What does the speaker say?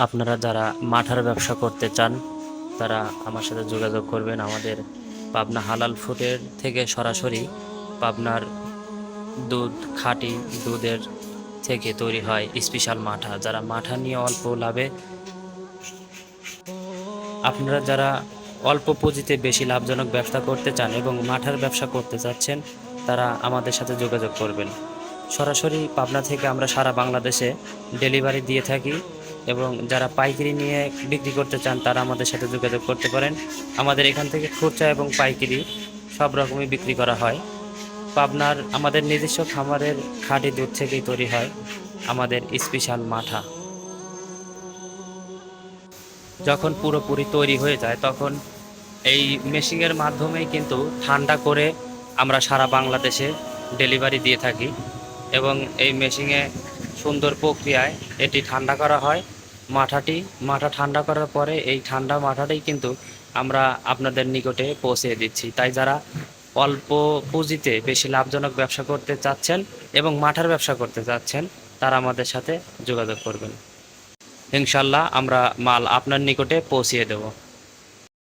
আপনারা যারা মাঠার ব্যবসা করতে চান, তারা আমার সাথে যোগাযোগ করবেন। আমাদের পাবনা হালাল ফুডের থেকে সরাসরি পাবনার দুধ খাঁটি দুধের থেকে তৈরি হয় স্পেশাল মাঠা। যারা মাঠা নিয়ে অল্প লাভে, আপনারা যারা অল্প পুঁজিতে বেশি লাভজনক ব্যবসা করতে চান এবং মাঠার ব্যবসা করতে চাচ্ছেন, তারা আমাদের সাথে যোগাযোগ করবেন। সরাসরি পাবনা থেকে আমরা সারা বাংলাদেশে ডেলিভারি দিয়ে থাকি। এবং যারা পাইকারি নিয়ে বিক্রি করতে চান, তারা আমাদের সাথে যোগাযোগ করতে পারেন। আমাদের এখান থেকে খুচরা এবং পাইকারি সব রকমই বিক্রি করা হয়। পাবনার আমাদের নিজস্ব খামারের খাঁটি দুধ থেকেই তৈরি হয় আমাদের স্পেশাল মাঠা। যখন পুরোপুরি তৈরি হয়ে যায়, তখন এই মেশিনের মাধ্যমেই কিন্তু ঠান্ডা করে আমরা সারা বাংলাদেশে ডেলিভারি দিয়ে থাকি এবং এই মেশিনে সুন্দর প্রক্রিয়ায় এটি ঠান্ডা করা হয়। মাঠাটি মাঠা ঠান্ডা করার পরে এই ঠান্ডা মাঠাটাই কিন্তু আমরা আপনাদের নিকটে পৌঁছে দিচ্ছি। তাই যারা অল্প পুঁজিতে বেশি লাভজনক ব্যবসা করতে চাচ্ছেন এবং মাঠার ব্যবসা করতে চাচ্ছেন, তারা আমাদের সাথে যোগাযোগ করবেন। ইনশাল্লাহ আমরা মাল আপনার নিকটে পৌঁছিয়ে দেবো।